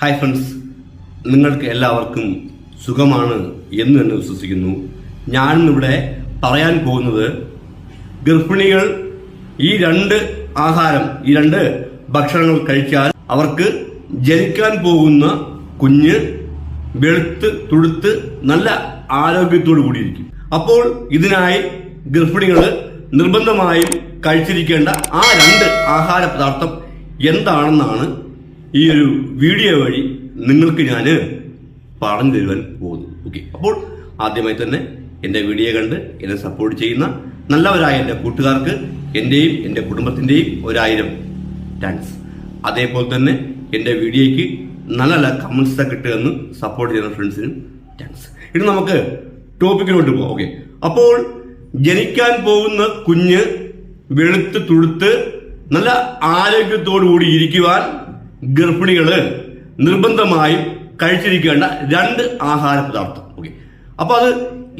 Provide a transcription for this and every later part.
Hi friends നിങ്ങൾക്ക് എല്ലാവർക്കും സുഖമാണ് എന്ന് തന്നെ വിശ്വസിക്കുന്നു. ഞാനിന്നിവിടെ പറയാൻ പോകുന്നത് ഗർഭിണികൾ ഈ രണ്ട് ആഹാരം ഈ രണ്ട് ഭക്ഷണങ്ങൾ കഴിച്ചാൽ അവർക്ക് ജനിക്കാൻ പോകുന്ന കുഞ്ഞ് വെളുത്ത് തുടുത്ത് നല്ല ആരോഗ്യത്തോടു കൂടിയിരിക്കും. അപ്പോൾ ഇതിനായി ഗർഭിണികൾ നിർബന്ധമായും കഴിച്ചിരിക്കേണ്ട ആ രണ്ട് ആഹാര പദാർത്ഥം എന്താണെന്നാണ് ഈ ഒരു വീഡിയോ വഴി നിങ്ങൾക്ക് ഞാൻ പറഞ്ഞു തരുവാൻ പോകുന്നു. ഓക്കെ അപ്പോൾ ആദ്യമായി തന്നെ എന്റെ വീഡിയോ കണ്ട് എന്നെ സപ്പോർട്ട് ചെയ്യുന്ന നല്ലവരായ എന്റെ കൂട്ടുകാർക്ക് എന്റെയും എന്റെ കുടുംബത്തിന്റെയും ഒരായിരം താങ്ക്സ് അതേപോലെ തന്നെ എന്റെ വീഡിയോയ്ക്ക് നല്ല നല്ല കമൻസ് കിട്ടുമെന്ന് സപ്പോർട്ട് ചെയ്യുന്ന ഫ്രണ്ട്സിനും താങ്ക്സ് ഇനി നമുക്ക് ടോപ്പിക്കിലോട്ട് പോകാം. ഓക്കെ അപ്പോൾ ജനിക്കാൻ പോകുന്ന കുഞ്ഞ് വെളുത്ത് തുടുത്ത് നല്ല ആരോഗ്യത്തോടു കൂടി ഇരിക്കുവാൻ ഗർഭിണികൾ നിർബന്ധമായും കഴിച്ചിരിക്കേണ്ട രണ്ട് ആഹാര പദാർത്ഥം. ഓക്കെ അപ്പൊ അത്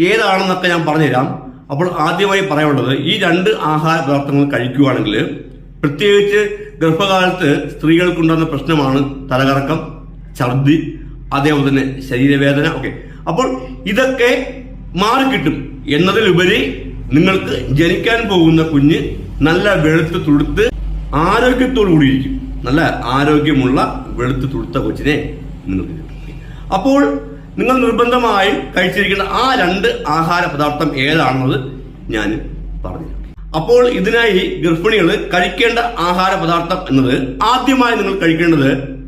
ഏതാണെന്നൊക്കെ ഞാൻ പറഞ്ഞുതരാം. അപ്പോൾ ആദ്യമായി പറയാനുള്ളത് ഈ രണ്ട് ആഹാര പദാർത്ഥങ്ങൾ കഴിക്കുകയാണെങ്കിൽ പ്രത്യേകിച്ച് ഗർഭകാലത്ത് സ്ത്രീകൾക്കുണ്ടാകുന്ന പ്രശ്നമാണ് തലകറക്കം ഛർദി അതേപോലെ തന്നെ ശരീരവേദന. ഓക്കെ അപ്പോൾ ഇതൊക്കെ മാറിക്കിട്ടും. എന്നതിലുപരി നിങ്ങൾക്ക് ജനിക്കാൻ പോകുന്ന കുഞ്ഞ് നല്ല വെളുത്ത് തുടുത്ത് ആരോഗ്യത്തോടു കൂടിയിരിക്കും നല്ല ആരോഗ്യമുള്ള വെളുത്ത് തുടുത്ത കൊച്ചിനെ നിങ്ങൾക്ക് അപ്പോൾ നിങ്ങൾ നിർബന്ധമായും കഴിച്ചിരിക്കുന്ന ആ രണ്ട് ആഹാര പദാർത്ഥം ഏതാണെന്നത് ഞാൻ പറഞ്ഞു അപ്പോൾ ഇതിനായി ഗർഭിണികൾ കഴിക്കേണ്ട ആഹാര പദാർത്ഥം എന്നത് ആദ്യമായി നിങ്ങൾ കഴിക്കേണ്ടത്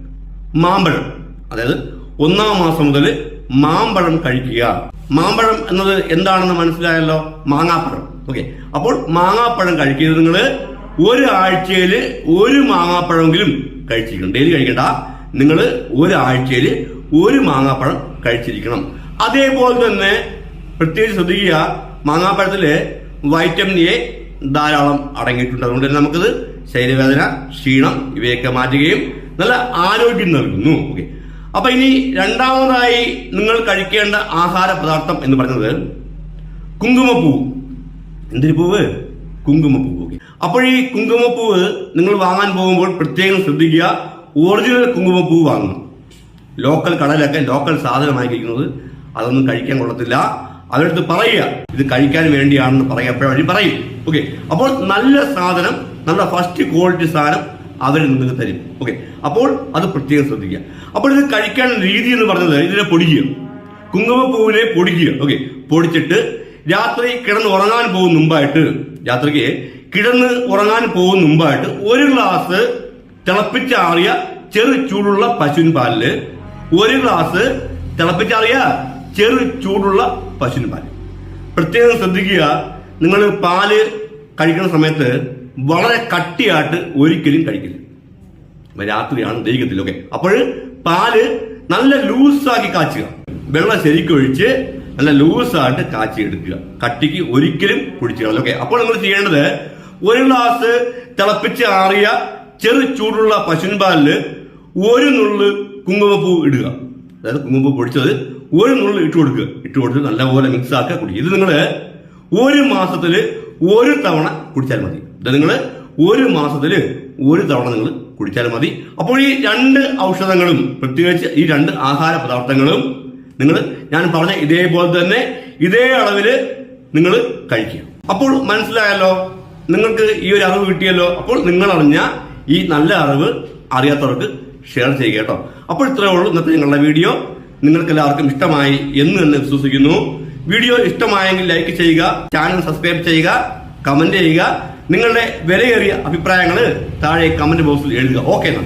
മാമ്പഴം. അതായത് ഒന്നാം മാസം മുതൽ മാമ്പഴം കഴിക്കുക. മാമ്പഴം എന്നത് എന്താണെന്ന് മനസ്സിലായല്ലോ? മാങ്ങാപ്പഴം. ഓക്കെ. അപ്പോൾ മാങ്ങാപ്പഴം കഴിക്കുന്നത് നിങ്ങൾ ഒരാഴ്ചയിൽ ഒരു മാങ്ങാപ്പഴമെങ്കിലും കഴിച്ചിരിക്കണം. ഡെയിലി കഴിക്കണ്ട. നിങ്ങൾ ഒരാഴ്ചയിൽ ഒരു മാങ്ങാപ്പഴം കഴിച്ചിരിക്കണം. അതേപോലെ തന്നെ പ്രത്യേകിച്ച് ശ്രദ്ധിക്കുക മാങ്ങാപ്പഴത്തിൽ വൈറ്റമിൻ എ ധാരാളം അടങ്ങിയിട്ടുണ്ട്. അതുകൊണ്ട് തന്നെ നമുക്കത് ശരീരവേദന ക്ഷീണം ഇവയൊക്കെ മാറ്റുകയും നല്ല ആരോഗ്യം നൽകുന്നു. ഓക്കെ അപ്പൊ ഇനി രണ്ടാമതായി നിങ്ങൾ കഴിക്കേണ്ട ആഹാര പദാർത്ഥം എന്ന് പറയുന്നത് കുങ്കുമപ്പൂ. എന്തൊരു പൂവ്? കുങ്കുമപ്പൂവ് അപ്പോൾ ഈ കുങ്കുമപ്പൂവ് നിങ്ങൾ വാങ്ങാൻ പോകുമ്പോൾ പ്രത്യേകം ശ്രദ്ധിക്കുക. ഒറിജിനൽ കുങ്കുമപ്പൂവ് വാങ്ങണം. ലോക്കൽ കടലൊക്കെ ലോക്കൽ സാധനമായിരിക്കുന്നത് അതൊന്നും കഴിക്കാൻ കൊള്ളത്തില്ല. അവരടുത്ത് പറയുക ഇത് കഴിക്കാൻ വേണ്ടിയാണെന്ന് പറയുക എപ്പോഴും അവർ പറയും. ഓക്കെ അപ്പോൾ നല്ല സാധനം നല്ല ഫസ്റ്റ് ക്വാളിറ്റി സാധനം അവർ നിങ്ങൾക്ക് തരും. ഓക്കെ അപ്പോൾ അത് പ്രത്യേകം ശ്രദ്ധിക്കുക. അപ്പോൾ ഇത് കഴിക്കാൻ രീതി എന്ന് പറഞ്ഞത് ഇതിനെ പൊടിക്കുക. കുങ്കുമപ്പൂവിനെ പൊടിക്കുക. ഓക്കെ പൊടിച്ചിട്ട് രാത്രി കിടന്ന് ഉറങ്ങാൻ പോകും മുമ്പായിട്ട് രാത്രിക്ക് കിടന്ന് ഉറങ്ങാൻ പോകും മുമ്പായിട്ട് ഒരു ഗ്ലാസ് തിളപ്പിച്ചാറിയ ചെറു ചൂടുള്ള പശുവിൻ പാലിൽ ഒരു ഗ്ലാസ് തിളപ്പിച്ചാറിയ ചെറു ചൂടുള്ള പശുവിൻ പാൽ. പ്രത്യേകം ശ്രദ്ധിക്കുക നിങ്ങൾ പാൽ കഴിക്കുന്ന സമയത്ത് വളരെ കട്ടിയായിട്ട് ഒരിക്കലും കഴിക്കില്ല. രാത്രിയാണ് ദഹിക്കത്തില്ല ഓക്കെ അപ്പോൾ പാൽ നല്ല ലൂസാക്കി കാച്ചുക. വെള്ളം ശരിക്കും ഒഴിച്ച് നല്ല ലൂസായിട്ട് കാച്ചി എടുക്കുക. കട്ടിക്ക് ഒരിക്കലും കുടിച്ചു ഓക്കെ അപ്പോൾ നിങ്ങൾ ചെയ്യേണ്ടത് ഒരു ഗ്ലാസ് തിളപ്പിച്ച് ആറിയ ചെറു ചൂടുള്ള പശുവിൻ ഒരു നുള്ള് കുങ്കുമപ്പൂ ഇടുക. അതായത് കുങ്കുമപ്പൂ പൊടിച്ചത് ഒരു നുള്ള് ഇട്ട് കൊടുക്കുക. ഇട്ട് കൊടുത്ത് നല്ലപോലെ മിക്സ് ആക്കുക കുടിക്കുക ഇത് നിങ്ങൾ ഒരു മാസത്തിൽ ഒരു തവണ കുടിച്ചാൽ മതി. ഇത് നിങ്ങൾ ഒരു മാസത്തിൽ ഒരു തവണ നിങ്ങൾ കുടിച്ചാൽ മതി. അപ്പോൾ ഈ രണ്ട് ഔഷധങ്ങളും പ്രത്യേകിച്ച് ഈ രണ്ട് ആഹാര പദാർത്ഥങ്ങളും നിങ്ങൾ ഞാൻ പറഞ്ഞ ഇതേപോലെ തന്നെ ഇതേ അളവിൽ നിങ്ങൾ കഴിക്കുക. അപ്പോൾ മനസ്സിലായല്ലോ? നിങ്ങൾക്ക് ഈ ഒരു അറിവ് കിട്ടിയല്ലോ? അപ്പോൾ നിങ്ങൾ അറിഞ്ഞ ഈ നല്ല അറിവ് അറിയാത്തവർക്ക് ഷെയർ ചെയ്യുക കേട്ടോ. അപ്പോൾ ഇത്രയേ ഉള്ളൂ ഇന്നത്തെ ഞങ്ങളുടെ വീഡിയോ. നിങ്ങൾക്ക് എല്ലാവർക്കും ഇഷ്ടമായി എന്ന് തന്നെ വിശ്വസിക്കുന്നു. വീഡിയോ ഇഷ്ടമായെങ്കിൽ ലൈക്ക് ചെയ്യുക ചാനൽ സബ്സ്ക്രൈബ് ചെയ്യുക കമന്റ് ചെയ്യുക. നിങ്ങളുടെ വിലയേറിയ അഭിപ്രായങ്ങൾ താഴെ കമന്റ് ബോക്സിൽ എഴുതുക. ഓക്കെ എന്നാ